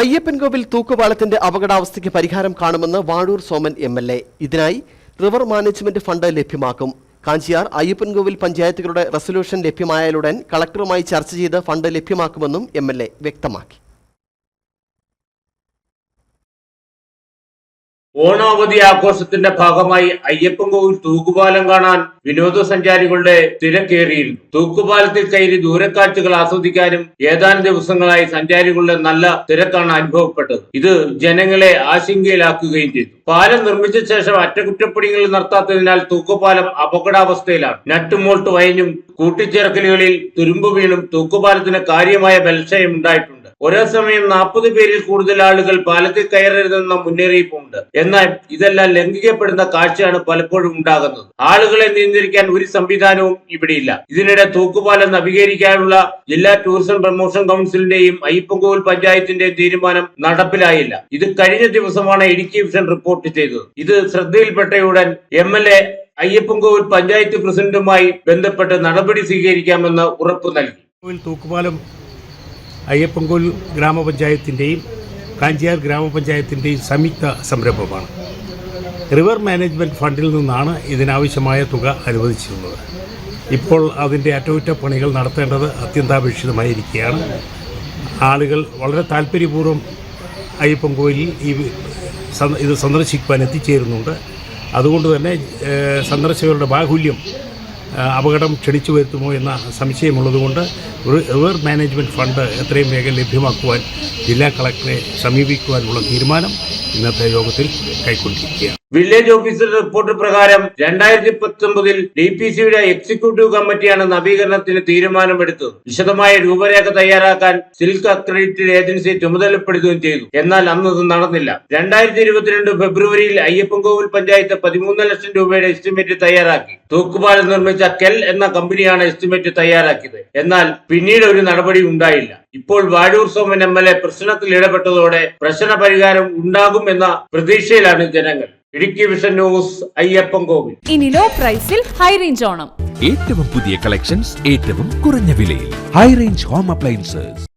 അയ്യപ്പൻകോവിൽ തൂക്കുപാലത്തിന്റെ അപകടാവസ്ഥയ്ക്ക് പരിഹാരം കാണുമെന്ന് Vazhoor Soman M L A. ഇതിനായി റിവർ മാനേജ്മെന്റ് ഫണ്ട് ലഭ്യമാക്കും. കാഞ്ചിയാർ അയ്യപ്പൻകോവിൽ പഞ്ചായത്തുകളുടെ റെസൊല്യൂഷൻ ലഭ്യമായാലുടൻ കളക്ടറുമായി ചർച്ച ചെയ്ത് ഫണ്ട് ലഭ്യമാക്കുമെന്നും എം വ്യക്തമാക്കി. ഓണാവധി ആഘോഷത്തിന്റെ ഭാഗമായി അയ്യപ്പൻകോവിൽ തൂക്കുപാലം കാണാൻ വിനോദസഞ്ചാരികളുടെ തിരക്കേറിയിരുന്നു തൂക്കുപാലത്തിൽ കയറി ദൂരക്കാഴ്ചകൾ ആസ്വദിക്കാനും ഏതാനും ദിവസങ്ങളായി സഞ്ചാരികളുടെ നല്ല തിരക്കാണ് അനുഭവപ്പെട്ടത്. ഇത് ജനങ്ങളെ ആശങ്കയിലാക്കുകയും ചെയ്തു. പാലം നിർമ്മിച്ച ശേഷം അറ്റകുറ്റപ്പണികൾ നടത്താത്തതിനാൽ തൂക്കുപാലം അപകടാവസ്ഥയിലാണ്. നട്ടുമോൾട്ട് വയഞ്ഞും കൂട്ടിച്ചേർക്കലുകളിൽ തുരുമ്പ് വീണും തൂക്കുപാലത്തിന് കാര്യമായ ബലക്ഷയം ഉണ്ടായിട്ടുണ്ട്. ഒരേ സമയം നാൽപ്പത് പേരിൽ കൂടുതൽ ആളുകൾ പാലത്തിൽ കയറരുതെന്ന മുന്നറിയിപ്പുണ്ട്. എന്നാൽ ഇതെല്ലാം ലംഘിക്കപ്പെടുന്ന കാഴ്ചയാണ് പലപ്പോഴും ഉണ്ടാകുന്നത്. ആളുകളെ നിയന്ത്രിക്കാൻ ഒരു സംവിധാനവും ഇവിടെയില്ല. ഇതിനിടെ തൂക്കുപാലം നവീകരിക്കാനുള്ള ജില്ലാ ടൂറിസം പ്രൊമോഷൻ കൗൺസിലിന്റെയും അയ്യപ്പൻകോവിൽ പഞ്ചായത്തിന്റെയും തീരുമാനം നടപ്പിലായില്ല. ഇത് കഴിഞ്ഞ ദിവസമാണ് ഇടുക്കി വിഷൻ റിപ്പോർട്ട് ചെയ്തത്. ഇത് ശ്രദ്ധയിൽപ്പെട്ടയുടൻ M L A Ayyappancoil panchayat പ്രസിഡന്റുമായി ബന്ധപ്പെട്ട് നടപടി സ്വീകരിക്കാമെന്ന് ഉറപ്പു നൽകി. തൂക്കുപാലം അയ്യപ്പൻകോൽ ഗ്രാമപഞ്ചായത്തിന്റെയും കാഞ്ചിയാർ ഗ്രാമപഞ്ചായത്തിന്റെയും സംയുക്ത സംരംഭമാണ്. റിവർ മാനേജ്മെന്റ് ഫണ്ടിൽ നിന്നാണ് ഇതിനാവശ്യമായ തുക അനുവദിച്ചിരുന്നത്. ഇപ്പോൾ അതിന്റെ അറ്റകുറ്റപ്പണികൾ നടത്തേണ്ടത് അത്യന്താപേക്ഷിതമായിരിക്കുകയാണ്. ആളുകൾ വളരെ താല്പര്യപൂർവം അയ്യപ്പൻകോയിലിൽ ഈ സന്ദ- ഇത് സന്ദർശിക്കുവാൻ എത്തിച്ചേരുന്നുണ്ട്. അതുകൊണ്ട് തന്നെ സന്ദർശകരുടെ ബാഹുല്യം അപകടം ക്ഷണിച്ചു വരുത്തുമോ എന്ന സംശയമുള്ളതുകൊണ്ട് ഒരു റിവർ മാനേജ്മെന്റ് ഫണ്ട് എത്രയും വേഗം ലഭ്യമാക്കുവാൻ ജില്ലാ കളക്ടറെ സമീപിക്കുവാനുള്ള തീരുമാനം ഇന്നത്തെ യോഗത്തിൽ കൈക്കൊണ്ടിരിക്കുകയാണ്. വില്ലേജ് ഓഫീസറുടെ റിപ്പോർട്ട് പ്രകാരം രണ്ടായിരത്തി പത്തൊമ്പതിൽ ഡി പി സിയുടെ എക്സിക്യൂട്ടീവ് കമ്മിറ്റിയാണ് നവീകരണത്തിന് തീരുമാനമെടുത്തത്. വിശദമായ രൂപരേഖ തയ്യാറാക്കാൻ സിൽക്ക് അക്രഡിറ്റഡ് ഏജൻസി ചുമതലപ്പെടുത്തുകയും ചെയ്തു. എന്നാൽ അന്ന് നടന്നില്ല. രണ്ടായിരത്തി ഇരുപത്തിരണ്ട് ഫെബ്രുവരിയിൽ അയ്യപ്പൻകോവിൽ പഞ്ചായത്ത് പതിമൂന്ന് ലക്ഷം രൂപയുടെ എസ്റ്റിമേറ്റ് തയ്യാറാക്കി. തൂക്കുപാലം നിർമ്മിച്ച കെൽ എന്ന കമ്പനിയാണ് എസ്റ്റിമേറ്റ് തയ്യാറാക്കിയത്. എന്നാൽ പിന്നീട് ഒരു നടപടി ഉണ്ടായില്ല. ഇപ്പോൾ Vazhoor Soman M L A പ്രശ്നത്തിൽ ഇടപെട്ടതോടെ പ്രശ്ന പരിഹാരം ഉണ്ടാകുമെന്ന പ്രതീക്ഷയിലാണ് ജനങ്ങൾ. ഇടുക്കി വിഷൻ ന്യൂസ് അയ്യപ്പൻകോവിൽ ഇനി ലോ പ്രൈസിൽ ഹൈ റേഞ്ച് ഓണം. ഏറ്റവും പുതിയ കളക്ഷൻസ് ഏറ്റവും കുറഞ്ഞ വിലയിൽ. High range home appliances